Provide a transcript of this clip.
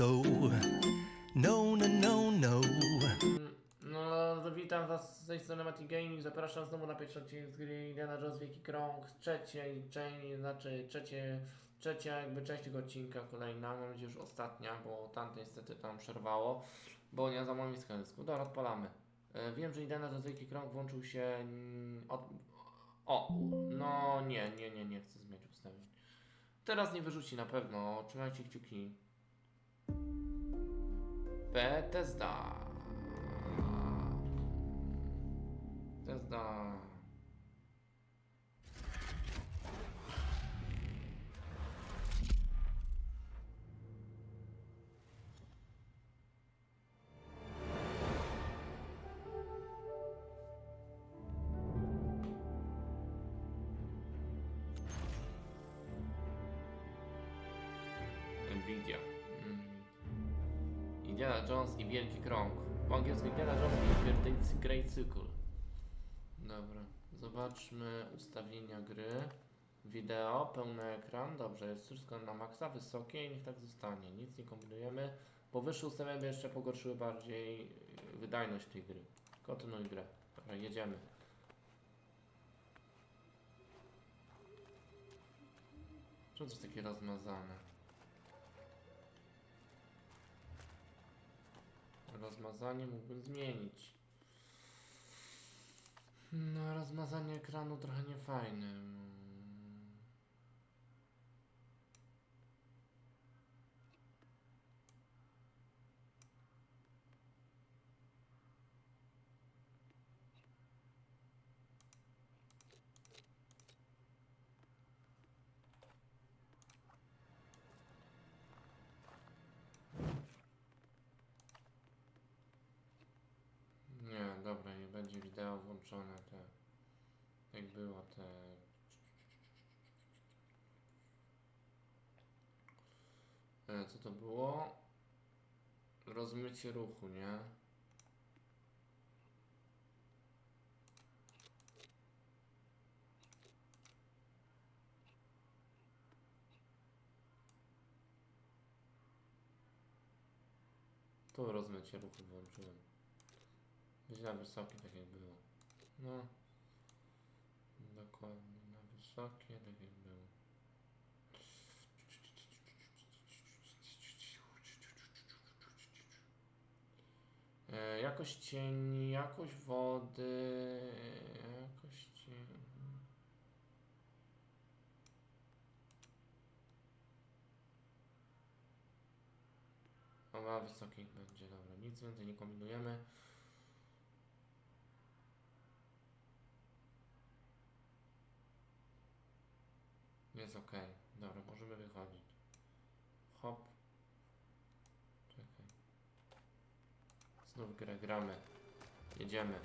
so. No, no, no, no. No, witam was z tej strony Mati Gaming. Zapraszam znowu na pierwszy odcinek z gry Indiana Jones Wielki Krąg. Trzeciej części, znaczy trzecie, trzecia jakby część tego odcinka kolejna. Mam nadzieję, że już ostatnia, bo tamte niestety tam przerwało, bo nie za moim dysku. Dobra, odpalamy. E, Wiem, że Indiana Jones Wielki Krąg włączył się od... O, no nie, nie, nie, nie chcę zmienić ustawień. Teraz nie wyrzuci na pewno. Trzymajcie kciuki. Bethesda. Bethesda. Nvidia. Indiana Jones i Wielki Krąg. Po angielsku Indiana Jones i Great, Cycle. Dobra, zobaczmy ustawienia gry. Wideo, pełny ekran. Dobrze, jest wszystko na maksa, wysokie niech tak zostanie. Nic nie kombinujemy. Powyższe ustawienia by jeszcze pogorszyły bardziej yy, wydajność tej gry. Kontynuuj grę. Dobra, jedziemy. Czemu to jest takie rozmazane? Rozmazanie mógłbym zmienić. No, rozmazanie ekranu trochę niefajne. Mm. Nie, dobra, nie będzie wideo włączone te. Jak było te. E, co to było? Rozmycie ruchu, nie? Tu rozmycie ruchu włączyłem. Na wysokie, tak jak było. No. Dokładnie, na wysokie, tak jak było. E, jakość cieni, jakość wody, jakość cieni. O, na wysokich będzie, dobra, nic więcej nie kombinujemy. Jest ok. Dobra, możemy wychodzić. Hop. Czekaj. Znów grę gramy. Jedziemy.